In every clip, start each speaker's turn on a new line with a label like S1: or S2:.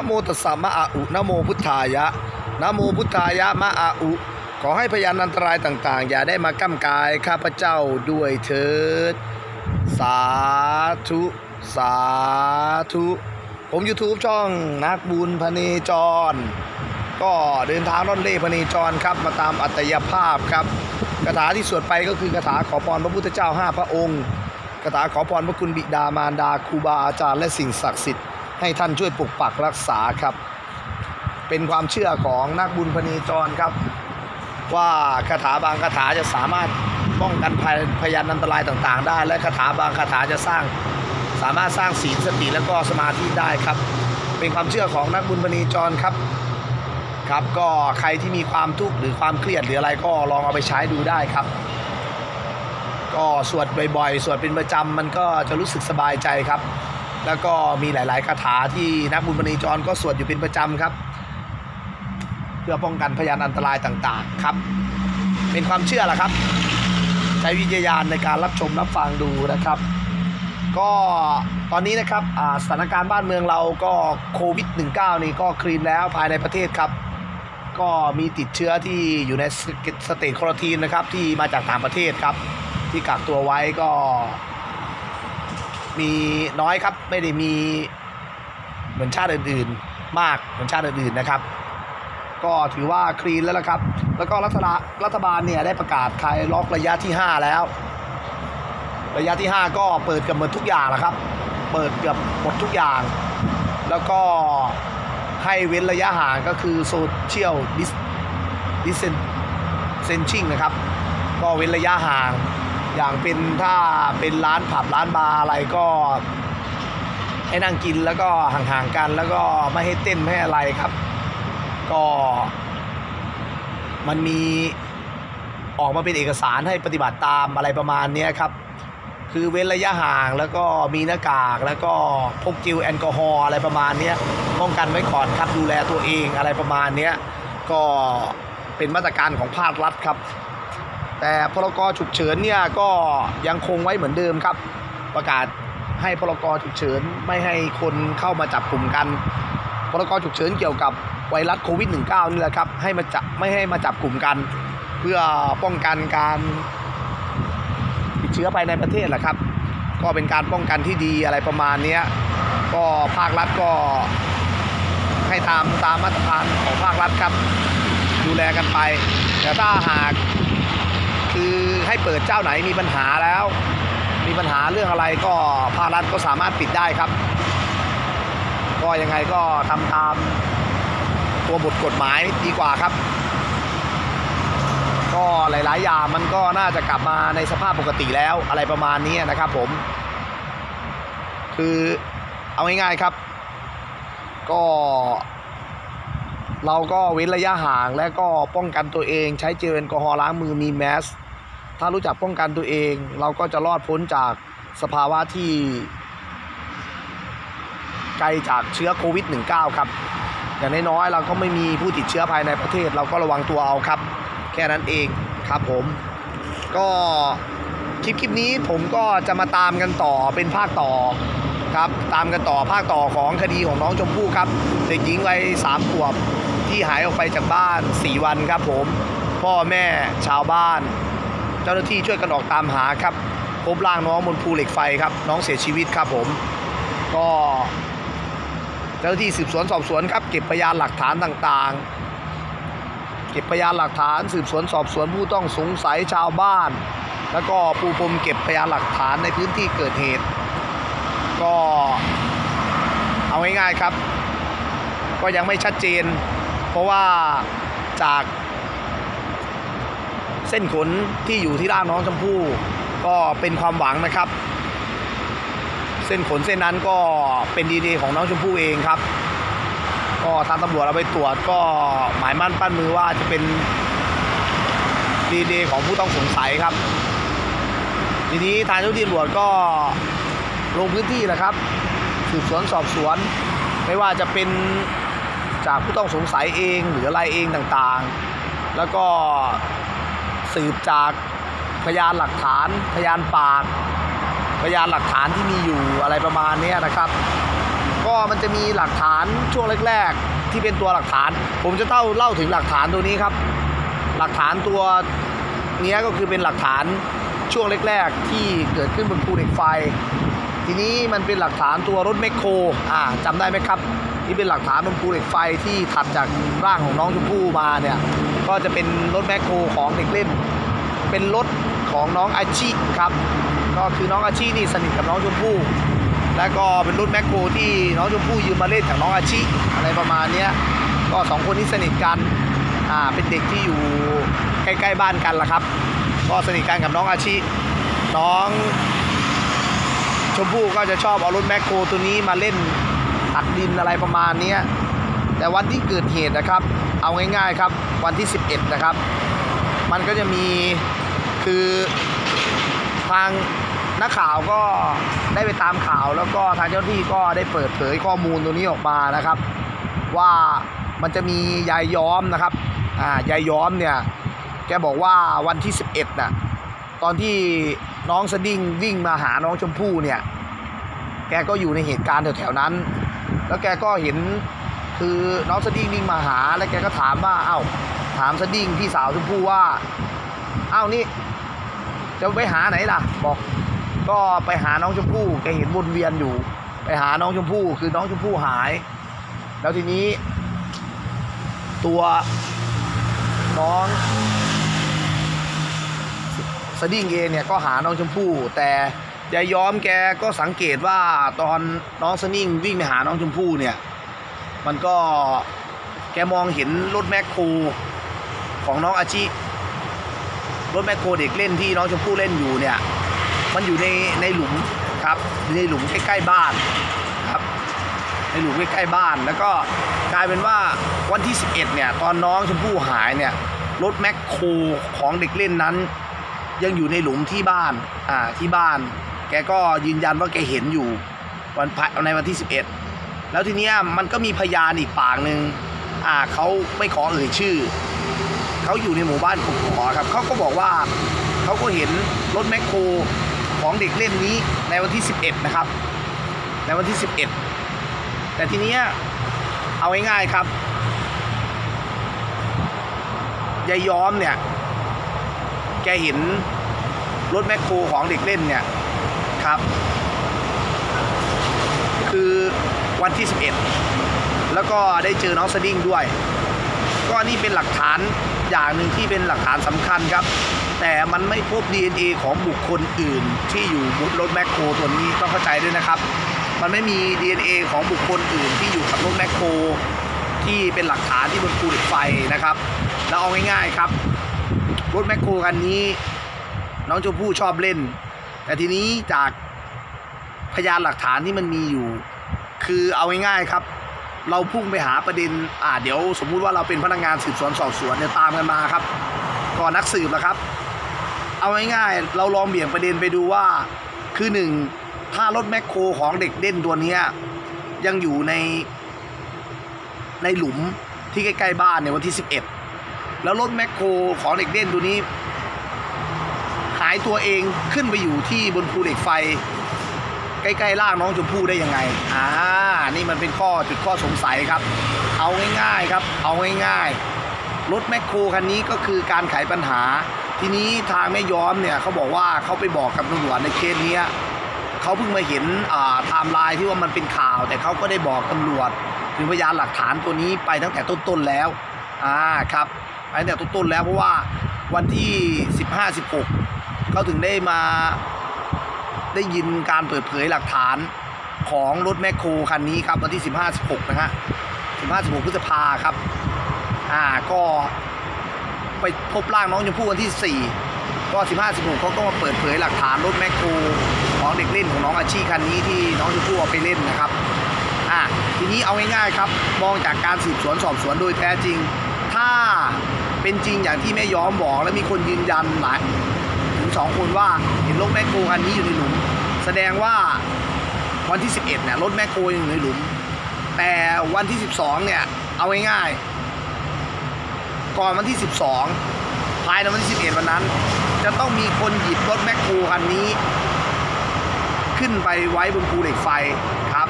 S1: นโมตัสสะมะอะอุนะโมพุทธายะนะโมพุทธายะมะอะอุขอให้พยานอันตรายต่างๆ อย่าได้มาก้ำกายข้าพเจ้าด้วยเถิด สาธุ สาธุ ผม YouTube ช่องนักบุญพเนจร ก็เดินทางร่อนเล่พเนจรครับ มาตามอัตยภาพครับคาถาที่สวดไปก็คือคาถาขอพรพระพุทธเจ้าห้าพระองค์คาถาขอพรพระคุณบิดามารดาครูบาอาจารย์และสิ่งศักดิ์สิทธิ์ ให้ท่านช่วยปกปักรักษาครับ เป็นความเชื่อของนักบุญพเนจรครับ ว่าคาถาบางคาถาจะสามารถป้องกันภัยพยานอันตรายต่างๆ ได้ และคาถาบางคาถาจะสร้างสามารถสร้างศีลสติและก็สมาธิได้ครับ เป็นความเชื่อของนักบุญพเนจรครับครับก็ใครที่มีความทุกข์หรือความเครียดหรืออะไรก็ลองเอาไปใช้ดูได้ครับ ก็สวดบ่อยๆ สวดเป็นประจำมันก็จะรู้สึกสบายใจครับ แล้วก็มีหลาย ๆ คาถาที่นักบุญพเนจรก็สวดอยู่เป็นประจำครับ เพื่อป้องกันพยานอันตรายต่างๆครับ เป็นความเชื่อแหละครับ ใช้วิจารณญาณในการรับชมรับฟังดูนะครับ ก็ตอนนี้นะครับสถานการณ์บ้านเมืองเราก็โควิด -19 นี่ก็คลีนแล้วภายในประเทศครับ ก็มีติดเชื้อที่อยู่ในสเตจควอรทีนนะครับที่มาจากต่างประเทศครับ ที่กักตัวไว้ก็ มีน้อยครับไม่ได้มีเหมือนชาติอื่นๆ มากเหมือนชาติอื่นๆนะครับ ก็ถือว่าคลีนแล้วละครับ แล้วก็รัฐบาลรัฐบาลเนี่ยได้ประกาศคลายล็อกระยะที่ 5 แล้ว ระยะที่ 5 ก็เปิดเกือบหมดทุกอย่างแล้วครับ เปิดเกือบหมดทุกอย่าง แล้วก็ให้เว้นระยะห่างก็คือโซเชียลดิสเซนเซนชิงนะครับ ก็เว้นระยะห่าง อย่างเป็นถ้าเป็นร้านผับร้านบาร์อะไรก็ให้นั่งกินแล้วก็ห่างๆกันแล้วก็ไม่ให้เต้นไม่ให้อะไรครับ ก็มันมีออกมาเป็นเอกสารให้ปฏิบัติตามอะไรประมาณนี้ครับ คือเว้นระยะห่างแล้วก็มีหน้ากากแล้วก็พกจิลแอลกอฮอล์อะไรประมาณนี้ป้องกันไว้ก่อนครับดูแลตัวเองอะไรประมาณนี้ก็เป็นมาตรการของภาครัฐครับ แต่พรกฉุกเฉินเนี่ยก็ยังคงไว้เหมือนเดิมครับ ประกาศให้พรกฉุกเฉินไม่ให้คนเข้ามาจับกลุ่มกัน พรกฉุกเฉินเกี่ยวกับไวรัสโควิด -19 นี่แหละครับให้มาจับไม่ให้มาจับกลุ่มกัน เพื่อป้องกันการติดเชื้อภายในประเทศแหละครับ ก็เป็นการป้องกันที่ดีอะไรประมาณนี้ก็ภาครัฐก็ให้ตามตามมาตรการของภาครัฐครับ ดูแลกันไป แต่ถ้าหาก ให้เปิดเจ้าไหนมีปัญหาแล้ว มีปัญหาเรื่องอะไรก็ภาครัฐก็สามารถปิดได้ครับ ก็ยังไงก็ทำตามตัวบทกฎหมายดีกว่าครับ ก็หลาย ๆ อย่างมันก็น่าจะกลับมาในสภาพปกติแล้วอะไรประมาณนี้นะครับผม คือเอาง่าย ๆ ครับ ก็ เราก็เว้นระยะห่างและก็ป้องกันตัวเองใช้เจลแอลกอฮอล์ล้างมือมีแมส ถ้ารู้จักป้องกันตัวเอง เราก็จะรอดพ้นจากสภาวะที่ไกลจากเชื้อโควิด -19 ครับ อย่างน้อยๆเราก็ไม่มีผู้ติดเชื้อภายในประเทศ เราก็ระวังตัวเอาครับ แค่นั้นเองครับผม ก็คลิปคลิปนี้ผมก็จะมาตามกันต่อเป็นภาคต่อครับตามกันต่อภาคต่อของคดีของน้องชมพู่ครับเด็กหญิงวัยสามขวบที่หายออกไปจากบ้าน 4 วันครับผม พ่อแม่ชาวบ้าน เจ้าหน้าที่ช่วยกันออกตามหาครับ พบร่างน้องบนภูเหล็กไฟครับ น้องเสียชีวิตครับผม ก็ เจ้าหน้าที่สืบสวนสอบสวนครับ เก็บพยานหลักฐานต่างๆ เก็บพยานหลักฐานสืบสวนสอบสวนผู้ต้องสงสัยชาวบ้าน แล้วก็ปูพรมเก็บพยานหลักฐานในพื้นที่เกิดเหตุ ก็เอาง่ายๆครับ ก็ยังไม่ชัดเจน เพราะว่าจาก เส้นขนที่อยู่ที่ร่างน้องชมพู่ก็เป็นความหวังนะครับ เส้นขนเส้นนั้นก็เป็นดีเของน้องชมพู่เองครับ ก็ทางตำรวจเอาไปตรวจก็หมายมั่นปั้นมือว่าจะเป็นดีเของผู้ต้องสงสัยครับ ทีนี้ทางเจ้าหน้าที่ตำรวจก็ลงพื้นที่แหละครับ สืบสวนสอบสวน ไม่ว่าจะเป็นจากผู้ต้องสงสัยเองหรืออะไรเองต่างๆ แล้วก็ สืบจากพยานหลักฐาน พยานปาก พยานหลักฐานที่มีอยู่อะไรประมาณนี้นะครับ ก็มันจะมีหลักฐานช่วงแรก ๆ ที่เป็นตัวหลักฐาน ผมจะเล่าเล่าถึงหลักฐานตัวนี้ครับ หลักฐานตัวนี้ก็คือเป็นหลักฐานช่วงแรก ๆ ที่เกิดขึ้นบนภูเหล็กไฟ ทีนี้มันเป็นหลักฐานตัวรถแมคโครอ่าจำได้ไหมครับที่เป็นหลักฐานบนภูเหล็กไฟที่ถัดจากร่างของน้องชมพู่มาเนี่ย ก็จะเป็นรถแมคโครของเด็กเล่น เป็นรถของน้องอาชิครับ ก็คือน้องอาชินี่สนิทกับน้องชมพู่แล้วก็เป็นรถแมคโครที่น้องชมพู่ยืมมาเล่นจากน้องอาชิอะไรประมาณนี้ก็สองคนนี้สนิทกันอ่าเป็นเด็กที่อยู่ใกล้ๆบ้านกันละครับ ก็สนิทกันกับน้องอาชิน้องชมพู่ก็จะชอบเอารถแมคโครตัวนี้มาเล่นตัดดินอะไรประมาณนี้แต่วันที่เกิดเหตุนะครับ เอาง่ายๆครับวันที่ 11 นะครับ มันก็จะมีคือทางนักข่าวก็ได้ไปตามข่าวแล้วก็ทางเจ้าหน้าที่ก็ได้เปิดเผยข้อมูลตัวนี้ออกมานะครับ ว่ามันจะมียายย้อมนะครับอ่ายายย้อมเนี่ยแกบอกว่าวันที่ 11 น่ะตอนที่น้องสดิ้งวิ่งมาหาน้องชมพู่เนี่ย แกก็อยู่ในเหตุการณ์แถวๆนั้น แล้วแกก็เห็น คือน้องสดิ้งวิ่งมาหาแล้วแกก็ถามว่าเอ้าถามสดิ้งพี่สาวชมพู่ว่าเอ้านี่จะไปหาไหนล่ะ บอก ก็ไปหาน้องชมพู่แกเห็นวนเวียนอยู่ ไปหาน้องชมพู่คือน้องชมพู่หาย แล้วทีนี้ ตัวน้องสดิ้งเองเนี่ยก็หาน้องชมพู่แต่ยายย้อมแกก็สังเกตว่าตอนน้องสดิ้งวิ่งไปหาน้องชมพู่เนี่ย มันก็แกมองเห็นรถแมคโครของน้องอาชิรถแมคโครเด็กเล่นที่น้องชมพู่เล่นอยู่เนี่ย มันอยู่ในในหลุมครับในหลุมใกล้ๆบ้านครับในหลุมใกล้ๆบ้าน แล้วก็กลายเป็นว่าวันที่ 11 เนี่ย ตอนน้องชมพู่หายเนี่ยรถแมคโครของเด็กเล่นนั้น ยังอยู่ในหลุมที่บ้านอ่าที่บ้าน แกก็ยืนยันว่าแกเห็นอยู่วันพะในวันที่ 11 แล้วทีเนี้ยมันก็มีพยานอีกปากหนึ่งอ่าเขาไม่ขอเอ่ยชื่อ เขาอยู่ในหมู่บ้านกกอครับเขาก็บอกว่าเขาก็เห็นรถแมคโครของเด็กเล่นนี้ในวันที่ 11 นะครับ ในวันที่ 11 แต่ทีเนี้ยเอาง่ายๆครับยายย้อมเนี่ย แกเห็นรถแมคโครของเด็กเล่นเนี่ยครับ คือ วันที่ 11 แล้วก็ได้เจอน้องสดิ้งด้วย ก็นี่เป็นหลักฐานอย่างหนึ่งที่เป็นหลักฐานสำคัญครับ แต่มันไม่พบ DNA ของบุคคลอื่น ที่อยู่บนรถแมคโครตัวนี้ต้องเข้าใจด้วยนะครับ มันไม่มี DNA ของบุคคลอื่นที่อยู่กับรถแมคโครที่เป็นหลักฐานที่บนภูเหล็กไฟนะครับ แล้วเอาง่ายๆครับ รถแมคโครคันนี้ น้องชมพู่ชอบเล่น แต่ทีนี้จากพยานหลักฐานที่มันมีอยู่ คือเอาง่ายๆครับ เราพุ่งไปหาประเด็นอ่าเดี๋ยวสมมุติว่าเราเป็นพนักงานสืบสวนสอบสวนเนี่ยตามกันมาครับก็นักสืบนะครับ เอาง่ายๆเราลองเบี่ยงประเด็นไปดูว่า คือหนึ่งถ้ารถแมคโครของเด็กเด่นตัวเนี้ยยังอยู่ในในหลุมที่ใกล้ๆบ้านในวันที่ 11 แล้วรถแมคโครของเด็กเด่นตัวนี้ หายตัวเองขึ้นไปอยู่ที่บนภูเหล็กไฟ ล้ๆล่างน้องชมพู่ได้ยังไงอ่านี่มันเป็นข้อจุดข้อสงสัยครับ เอาง่ายๆครับ เอาง่ายๆรถแมคโครคันนี้ก็คือการไขปัญหา ทีนี้ทางแม่ย้อมเนี่ยเขาบอกว่าเขาไปบอกกับตำรวจในเคสเนี้ยเขาเพิ่งมาเห็นไทม์ไลน์ที่ว่ามันเป็นข่าว แต่เขาก็ได้บอกตำรวจถึงพยานหลักฐานตัวนี้ไปตั้งแต่ต้นๆแล้วอ่าครับไปตั้งแต่ต้นๆแล้วเพราะว่าวันที่ 15-16เขาถึงได้มา ได้ยินการเปิดเผยหลักฐานของรถแมคโครคันนี้ครับวันที่ 15 16 นะฮะ 15 16 พฤษภาครับ อ่าก็ไปพบร่างน้องชมพู่วันที่ 4 ก็ 15 16เขาก็มาเปิดเผยหลักฐานรถแมคโครของเด็กเล่นของน้องอาชีคันนี้ที่น้องชมพู่เอาไปเล่นนะครับ อ่าทีนี้เอาง่ายๆครับ มองจากการสืบสวนสอบสวนโดยแท้จริง ถ้าเป็นจริงอย่างที่แม่ย้อมบอกและมีคนยืนยันหลาย สองคนว่าเห็นรถแมคโครคันนี้อยู่ในหลุม แสดงว่าวันที่ 11เนี่ยรถแมคโครยังอยู่ในหลุม แต่วันที่ 12เนี่ยเอาง่ายๆก่อนวันที่ 12ภายในวันที่11วันนั้น จะต้องมีคนหยิบรถแมคโครคันนี้ ขึ้นไปไว้บนภูเหล็กไฟครับ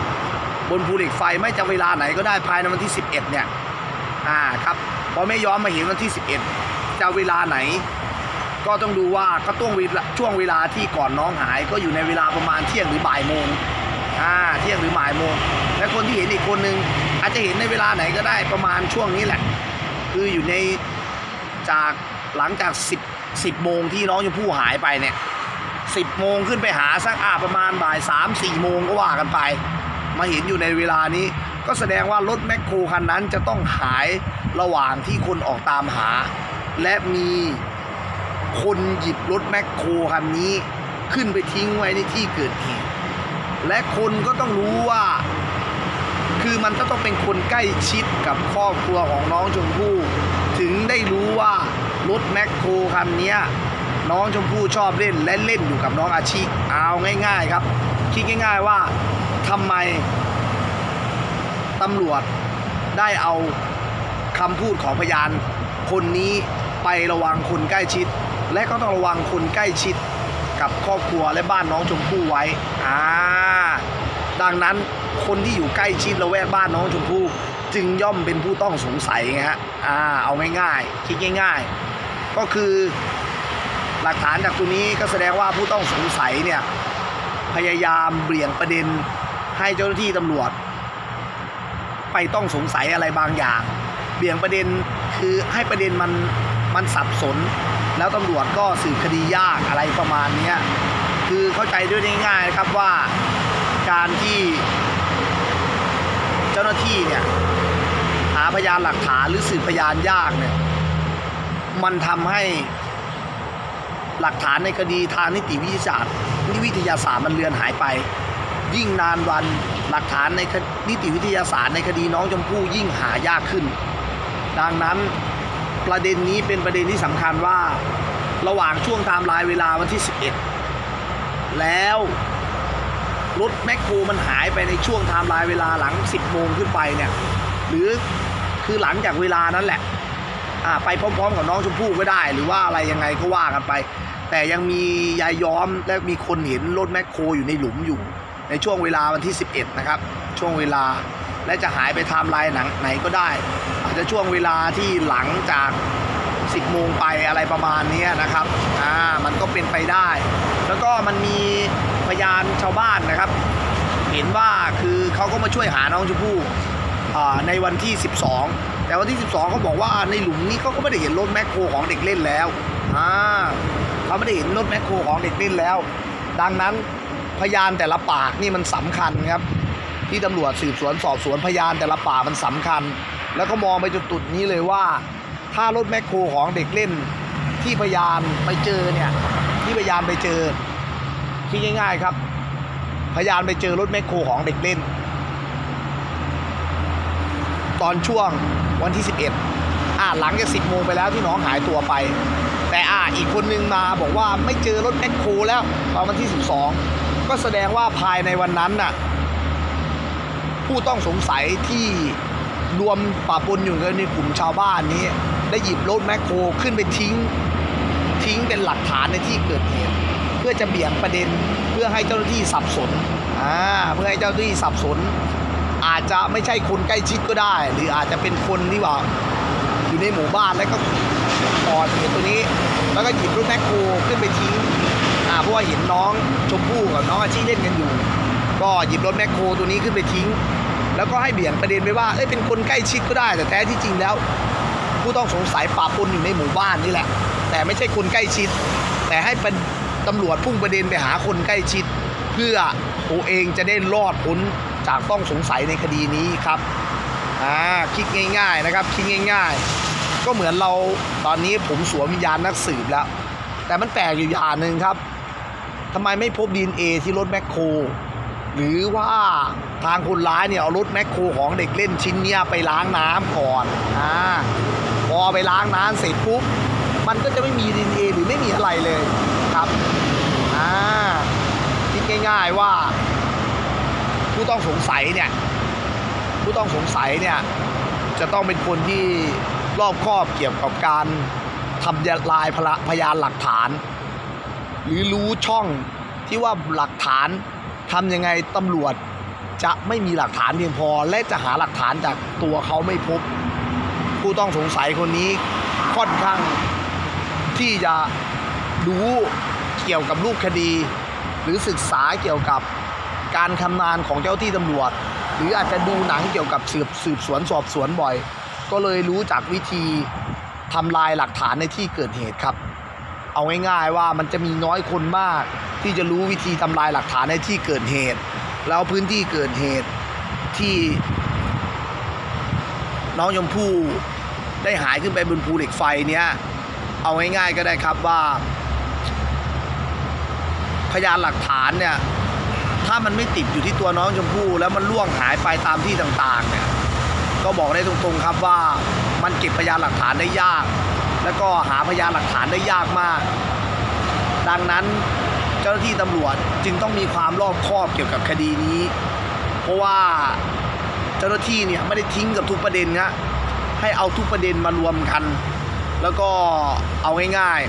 S1: บนภูเหล็กไฟไม่จะเวลาไหนก็ได้ภายในวันที่ 11เนี่ยอ่าครับพอไม่ย้อมมาเห็นวันที่ 11 จะเวลาไหน ก็ต้องดูว่าก็ต้องเวลาช่วงเวลาที่ก่อนน้องหาย ก็อยู่ในเวลาประมาณเที่ยงหรือบ่ายโมงอ่าเที่ยงหรือบ่ายโมงและคนที่เห็นอีกคนนึงอาจจะเห็นในเวลาไหนก็ได้ประมาณช่วงนี้แหละ คืออยู่ในจากหลังจาก 10 10โมงที่น้องชมพู่หายไปเนี่ย10โมงขึ้นไปหาสักอาประมาณบ่าย3 4โมงก็ว่ากันไป มาเห็นอยู่ในเวลานี้ ก็แสดงว่ารถแมคโครคันนั้นจะต้องหายระหว่างที่คนออกตามหา และมี คนหยิบรถแมคโครคันนี้ขึ้นไปทิ้งไว้ในที่เกิดเหตุและคนก็ต้องรู้ว่า คือมันก็ต้องเป็นคนใกล้ชิดกับครอบครัวของน้องชมพู่ ถึงได้รู้ว่ารถแมคโครคันนี้น้องชมพู่ชอบเล่นและเล่นอยู่กับน้องอาชีเอาง่าย ๆครับ คิดง่าย ๆว่าทำไมตำรวจได้เอาคำพูดของพยาน คนนี้ไประวังคนใกล้ชิด และก็ต้องระวังคนใกล้ชิดกับครอบครัวและบ้านน้องชมพู่ไว้อ่าดังนั้นคนที่อยู่ใกล้ชิดละแวกบ้านน้องชมพู่จึงย่อมเป็นผู้ต้องสงสัยไงฮะอ่าเอาง่ายๆคิดง่าย ๆ ก็คือหลักฐานจากตัวนี้ก็แสดงว่าผู้ต้องสงสัยเนี่ยพยายามเบี่ยงประเด็นให้เจ้าหน้าที่ตำรวจ ไปต้องสงสัยอะไรบางอย่าง เบี่ยงประเด็นคือให้ประเด็นมันมันสับสน แล้วตำรวจก็สืบคดียากอะไรประมาณนี้คือเข้าใจด้วยง่ายๆนะครับว่าการที่เจ้าหน้าที่เนี่ยหาพยานหลักฐานหรือสืบพยานยากเนี่ยมันทำให้หลักฐานในคดีทางนิติวิทยาศาสตร์นิวิทยาศาสตร์มันเลือนหายไป ยิ่งนานวันหลักฐานในนิติวิทยาศาสตร์ในคดีน้องชมพู่ยิ่งหายากขึ้น ดังนั้น ประเด็นนี้เป็นประเด็นที่สำคัญว่า ระหว่างช่วงไทม์ไลน์เวลาวันที่ 11 แล้วรถแมคโครมันหายไปในช่วงไทม์ไลน์เวลาหลัง 10 โมงขึ้นไปเนี่ย หรือคือหลังจากเวลานั้นแหละอ่าไปพร้อมๆกับน้องชมพู่ก็ได้ หรือว่าอะไรยังไงก็ว่ากันไป แต่ยังมียายย้อมและมีคนเห็นรถแมคโครอยู่ในหลุมอยู่ ในช่วงเวลาวันที่ 11 นะครับ ช่วงเวลาและจะหายไปไทม์ไลน์หนังไหนก็ได้ จจะช่วงเวลาที่หลังจาก 10 โมงไปอะไรประมาณนี้นะครับอ่ามันก็เป็นไปได้ แล้วก็มันมีพยานชาวบ้านนะครับ เห็นว่าคือเขาก็มาช่วยหาน้องชมพู่ในวันที่ 12 แต่วันที่ 12เขาบอกว่าในหลุมนี้เขาก็ไม่ได้เห็นรถแมคโครของเด็กเล่นแล้วอ่าเขาไม่ได้เห็นรถแมคโครของเด็กเล่นแล้ว ดังนั้นพยานแต่ละปากนี่มันสำคัญครับ ที่ตำรวจสืบสวนสอบสวนพยานแต่ละปากมันสำคัญ แล้วก็มองไปจนจุดนี้เลยว่า ถ้ารถแมคโครของเด็กเล่นที่พยานไปเจอเนี่ย ที่พยานไปเจอคิดง่าย ๆครับ พยานไปเจอรถแมคโครของเด็กเล่น ตอนช่วงวันที่ 11อ่าหลังจาก10โมงไปแล้วที่น้องหายตัวไป แต่อ่าอีกคนนึงมาบอกว่าไม่เจอรถแมคโครแล้วตอนวันที่ 12 ก็แสดงว่าภายในวันนั้นน่ะผู้ต้องสงสัยที่ รวมป่าปนอยู่ในกลุ่มชาวบ้านนี้ ได้หยิบรถแมคโครขึ้นไปทิ้ง ทิ้งเป็นหลักฐานในที่เกิดเหตุเพื่อจะเบี่ยงประเด็นเพื่อให้เจ้าหน้าที่สับสนอ่าเพื่อให้เจ้าหน้าที่สับสน อาจจะไม่ใช่คนใกล้ชิดก็ได้ หรืออาจจะเป็นคนที่ว่าอยู่ในหมู่บ้านแล้วก็ก่อเหตุตัวนี้ แล้วก็หยิบรถแมคโครขึ้นไปทิ้งอ่าเพราะว่าเห็นน้องชมพู่กับน้องอาชีเล่นกันอยู่ ก็หยิบรถแมคโครตัวนี้ขึ้นไปทิ้ง แล้วก็ให้เบี่ยงประเด็นไปว่าเอ้ยเป็นคนใกล้ชิดก็ได้ แต่แท้ที่จริงแล้ว ผู้ต้องสงสัยปะปนอยู่ในหมู่บ้านนี่แหละ แต่ไม่ใช่คนใกล้ชิด แต่ให้เป็นตำรวจพุ่งประเด็นไปหาคนใกล้ชิด เพื่อตัวเองจะได้รอดพ้นจากต้องสงสัยในคดีนี้ครับอ่าคิดง่าย ๆนะครับคิดง่าย ๆ ก็เหมือนเราตอนนี้ผมสวมวิญญาณนักสืบแล้ว แต่มันแปลกอยู่อย่างหนึ่งครับทำไมไม่พบดีเอที่รถแมคโคร หรือว่าทางคนร้ายเนี่ยเอารถแมคโครของเด็กเล่นชิ้นเนี้ยไปล้างน้ำก่อนอ่าพอไปล้างน้ำเสร็จปุ๊บมันก็จะไม่มีดีเอหรือไม่มีอะไรเลยครับอ่าคิดง่าย ๆว่า ผู้ต้องสงสัยเนี่ยผู้ต้องสงสัยเนี่ยจะต้องเป็นคนที่รอบคอบเกี่ยวกับการทำลายพยานหลักฐาน หรือรู้ช่องที่ว่าหลักฐาน ทำยังไงตำรวจจะไม่มีหลักฐานเพียงพอ และจะหาหลักฐานจากตัวเขาไม่พบ ผู้ต้องสงสัยคนนี้ค่อนข้างที่จะรู้เกี่ยวกับรูปคดี หรือศึกษาเกี่ยวกับการทำงานของเจ้าที่ตำรวจ หรืออาจจะดูหนังเกี่ยวกับสืบสืบสวนสอบสวนบ่อย ก็เลยรู้จักวิธีทำลายหลักฐานในที่เกิดเหตุครับ เอาง่ายๆว่ามันจะมีน้อยคนมาก ที่จะรู้วิธีทำลายหลักฐานในที่เกิดเหตุ แล้วพื้นที่เกิดเหตุที่ น้องชมพู่ได้หายขึ้นไปบนภูเหล็กไฟเนี้ยเอาง่ายๆก็ได้ครับว่า พยานหลักฐานเนี่ยถ้ามันไม่ติดอยู่ที่ตัวน้องชมพู่แล้วมันล่วงหายไปตามที่ต่างๆเนี่ยก็บอกได้ตรงๆครับว่ามันเก็บพยานหลักฐานได้ยาก แล้วก็หาพยานหลักฐานได้ยากมาก ดังนั้นเจ้าหน้าที่ตำรวจจึงต้องมีความรอบคอบเกี่ยวกับคดีนี้ เพราะว่าเจ้าหน้าที่เนี่ยไม่ได้ทิ้งกับทุกประเด็นนะให้เอาทุกประเด็นมารวมกัน แล้วก็เอาง่าย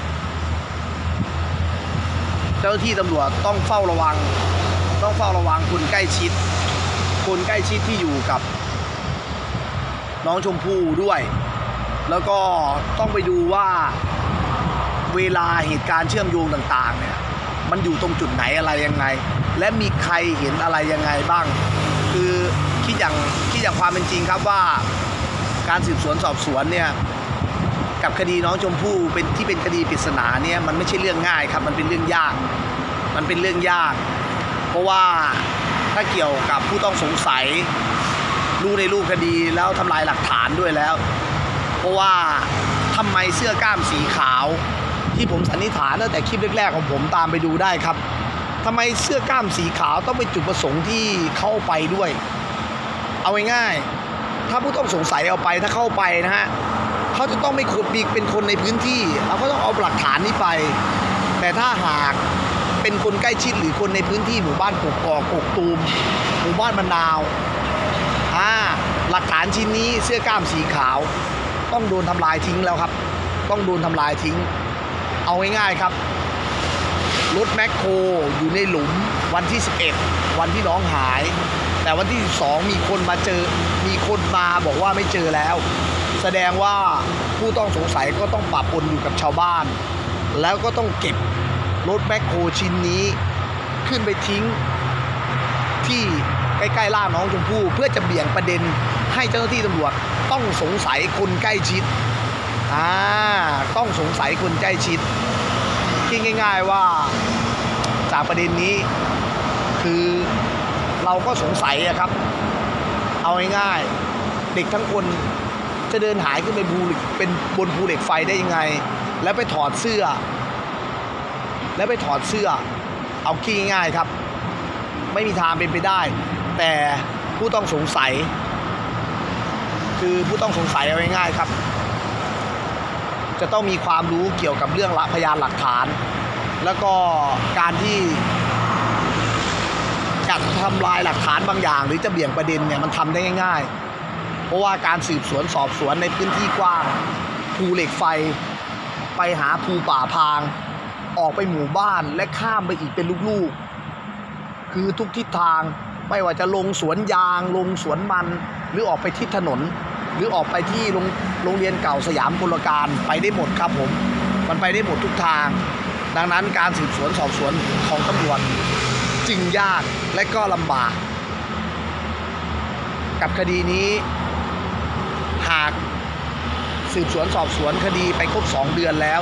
S1: ๆ เจ้าหน้าที่ตำรวจต้องเฝ้าระวัง ต้องเฝ้าระวังคนใกล้ชิด คนใกล้ชิดที่อยู่กับน้องชมพู่ด้วย แล้วก็ต้องไปดูว่าเวลาเหตุการณ์เชื่อมโยงต่างๆเนี่ยมันอยู่ตรงจุดไหนอะไรยังไง และมีใครเห็นอะไรยังไงบ้าง คือคิดอย่างคิดอย่างความเป็นจริงครับว่าการสืบสวนสอบสวนเนี่ยกับคดีน้องชมพู่เป็นที่เป็นคดีปริศนาเนี่ยมันไม่ใช่เรื่องง่ายครับมันเป็นเรื่องยาก มันเป็นเรื่องยาก เพราะว่าถ้าเกี่ยวกับผู้ต้องสงสัยรู้ในรูปคดีแล้วทำลายหลักฐานด้วยแล้ว เพราะว่าทำไมเสื้อกล้ามสีขาว ที่ผมสันนิษฐานตั้งแต่คลิปแรกๆของผมตามไปดูได้ครับทำไมเสื้อกล้ามสีขาวต้องเป็นจุดประสงค์ที่เข้าไปด้วย เอาง่ายๆถ้าผู้ต้องสงสัยเอาไปถ้าเข้าไปนะฮะเขาจะต้องไม่ขุดปีกเป็นคนในพื้นที่เราก็ต้องเอาหลักฐานนี้ไป แต่ถ้าหากเป็นคนใกล้ชิดหรือคนในพื้นที่หมู่บ้านกกอกกกตูมหมู่บ้านมะนาวอ่าหลักฐานชิ้นนี้เสื้อกล้ามสีขาว ต้องโดนทำลายทิ้งแล้วครับ ต้องโดนทำลายทิ้ง เอาง่ายๆครับรถแมคโครอยู่ในหลุมวันที่ 11 วันที่น้องหาย แต่วันที่ 12 มีคนมาเจอ มีคนมาบอกว่าไม่เจอแล้ว แสดงว่าผู้ต้องสงสัยก็ต้องปะปนอยู่กับชาวบ้าน แล้วก็ต้องเก็บรถแมคโครชิ้นนี้ขึ้นไปทิ้ง ที่ใกล้ๆล่าน้องชมพู่เพื่อจะเบี่ยงประเด็นให้เจ้าหน้าที่ตำรวจ ต้องสงสัยคนใกล้ชิดอ่าต้องสงสัยคนใกล้ชิดคิดง่าย ๆว่าจากประเด็นนี้ คือเราก็สงสัยอะครับ เอาง่ายๆเด็กทั้งคนจะเดินหายขึ้นไปภูเล็กเป็นบนภูเหล็กไฟได้ยังไง แล้วไปถอดเสื้อ แล้วไปถอดเสื้อ เอาขี้ง่ายๆครับ ไม่มีทางเป็นไปได้ แต่ผู้ต้องสงสัย คือผู้ต้องสงสัยเอาง่ายๆครับ จะต้องมีความรู้เกี่ยวกับเรื่องละพยานหลักฐาน แล้วก็การที่จะทำลายหลักฐานบางอย่าง หรือจะเบี่ยงประเด็นเนี่ยมันทำได้ง่าย ๆ เพราะว่าการสืบสวนสอบสวนในพื้นที่กว้างภูเหล็กไฟ ไปหาภูป่าพาง ออกไปหมู่บ้านและข้ามไปอีกเป็นลูกๆ คือทุกทิศทางไม่ว่าจะลงสวนยาง ลงสวนมันหรือออกไปที่ถนน รือออกไปที่โรงโรงเรียนเก่าสยามกุลการไปได้หมดครับผม มันไปได้หมดทุกทาง ดังนั้นการสืบสวนสอบสวนของตำรวจจึงยากและก็ลำบาก กับคดีนี้ หากสืบสวนสอบสวนคดีไปครบสองเดือนแล้ว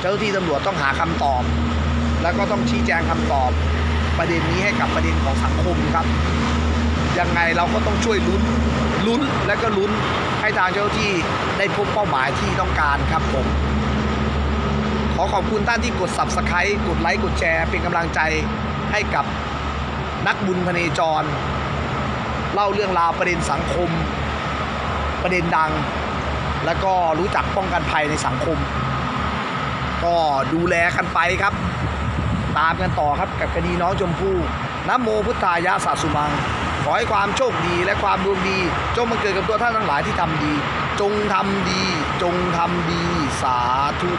S1: เจ้าหน้าที่ตำรวจต้องหาคำตอบ แล้วก็ต้องชี้แจงคำตอบประเด็นนี้ให้กับประเด็นของสังคมครับ ยังไงเราก็ต้องช่วยลุ้น ลุ้นและก็ลุ้นให้ทางเจ้าหน้าที่ได้พบเป้าหมายที่ต้องการครับผมขอขอบคุณท่านที่กด subscribe กดไลค์กดแชร์ เป็นกำลังใจให้กับนักบุญพเนจร เล่าเรื่องราวประเด็นสังคม ประเด็นดัง แล้วก็รู้จักป้องกันภัยในสังคม ก็ดูแลกันไปครับ ตามกันต่อครับกับคดีน้องชมพู่นโมพุทธายะสาสุมัง ขอให้ความโชคดีและความดวงดี จงมาเกิดกับตัวท่านทั้งหลายที่ทำดี จงทำดี จงทำดี สาธุ